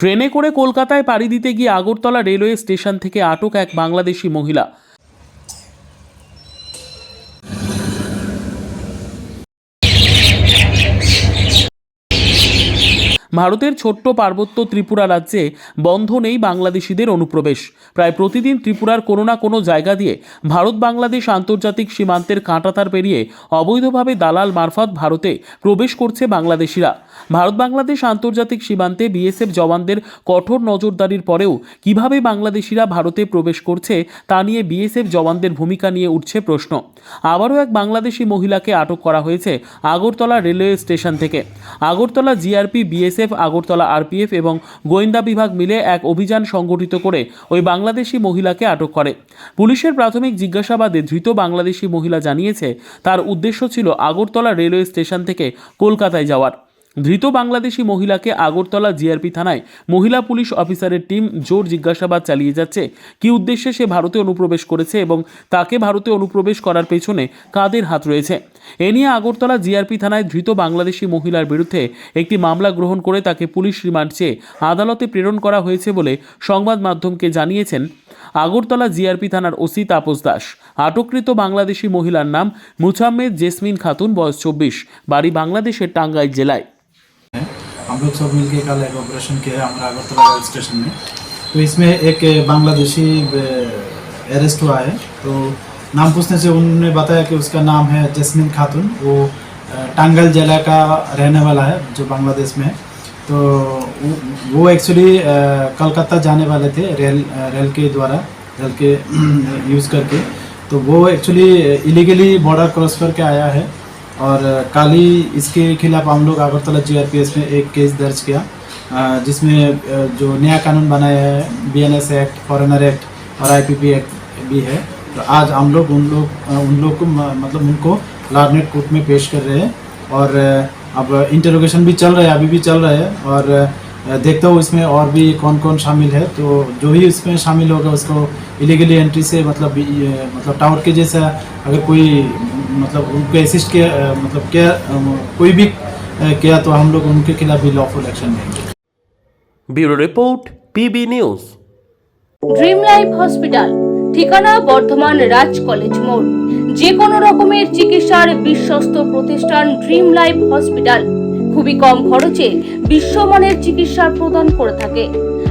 ট্রেনে করে কলকাতায় পাড়ি দিতে গিয়ে আগরতলা রেলওয়ে স্টেশন থেকে আটক এক বাংলাদেশি মহিলা। ভারতের ছোট্ট পার্বত্য ত্রিপুরা রাজ্যে বন্ধ নেই বাংলাদেশিদের অনুপ্রবেশ। প্রায় প্রতিদিন ত্রিপুরার কোনো না কোনো জায়গা দিয়ে ভারত বাংলাদেশ আন্তর্জাতিক সীমান্তের কাঁটাতার পেরিয়ে অবৈধভাবে দালাল মারফত ভারতে প্রবেশ করছে বাংলাদেশিরা। ভারত বাংলাদেশ আন্তর্জাতিক সীমান্তে বিএসএফ জওয়ানদের কঠোর নজরদারির পরেও কীভাবে বাংলাদেশিরা ভারতে প্রবেশ করছে তা নিয়ে বিএসএফ জওয়ানদের ভূমিকা নিয়ে উঠছে প্রশ্ন। আবারও এক বাংলাদেশি মহিলাকে আটক করা হয়েছে আগরতলা রেলওয়ে স্টেশন থেকে। Agartala GRP BSF Agartala RPF এবং গোয়েন্দা বিভাগ মিলে এক অভিযান সংগঠিত করে ওই বাংলাদেশি মহিলাকে আটক করে। পুলিশের প্রাথমিক জিজ্ঞাসাবাদে ধৃত বাংলাদেশি মহিলা জানিয়েছে, তার উদ্দেশ্য ছিল আগরতলা রেলওয়ে স্টেশন থেকে কলকাতায় যাওয়ার। ধৃত বাংলাদেশি মহিলাকে আগরতলা জিআরপি থানায় মহিলা পুলিশ অফিসারের টিম জোর জিজ্ঞাসাবাদ চালিয়ে যাচ্ছে। কী উদ্দেশ্যে সে ভারতে অনুপ্রবেশ করেছে এবং তাকে ভারতে অনুপ্রবেশ করার পেছনে কাদের হাত রয়েছে? এ নিয়ে আগরতলা জিআরপি থানায় ধৃত বাংলাদেশি মহিলার বিরুদ্ধে একটি মামলা গ্রহণ করে তাকে পুলিশ রিমান্ড চেয়ে আদালতে প্রেরণ করা হয়েছে বলে সংবাদ মাধ্যমকে জানিয়েছেন আগরতলা জিআরপি থানার ওসি তাপস দাস। আটককৃত বাংলাদেশি মহিলার নাম মুছাম্মেদ জেসমিন খাতুন, বয়স চব্বিশ, বাড়ি বাংলাদেশের টাঙ্গাইল জেলায়। हम लोग सब मिलके कल एक ऑपरेशन किया है हमारा अगरतला रेल स्टेशन में। तो इसमें एक बांग्लादेशी अरेस्ट हुआ है। तो नाम पूछने से उन्होंने बताया कि उसका नाम है जस्मिन खातून। वो टांगल जिला का रहने वाला है, जो बांग्लादेश में है। तो वो- एक्चुअली कलकत्ता जाने वाले थे रेल रेल के द्वारा रेल के यूज़ करके। तो वो एक्चुअली इलीगली बॉर्डर क्रॉस करके आया है। और कल इसके खिलाफ हम लोग अगरतला जीआरपीएस में एक केस दर्ज किया जिसमें जो नया कानून बनाया है बीएनएस एक्ट फॉरेनर एक्ट और आईपीपी एक्ट भी है। तो आज हम लोग उन लोग उन लोग को मतलब उनको लार्नेट कोर्ट में पेश कर रहे हैं और अब इंटरोगेशन भी चल रहा है, अभी भी चल रहा है और देखता हूँ इसमें और भी कौन कौन शामिल है। तो जो ही इसमें शामिल होगा, उसको इलीगली एंट्री से मतलब मतलब टावर के जैसा अगर कोई मतलब उनको असिस्ट किया अ, मतलब क्या अ, कोई भी अ, किया तो हम लोग उनके खिलाफ भी लॉफुल एक्शन लेंगे bureau report PB news dream life hospital ঠিকানা বর্ধমান রাজ কলেজ মোড় যে কোনো রকমের চিকিৎসার বিশ্বস্ত প্রতিষ্ঠান ড্রিম লাইফ হসপিটাল খুবই কম খরচে বিশ্বমানের চিকিৎসা প্রদান করে থাকে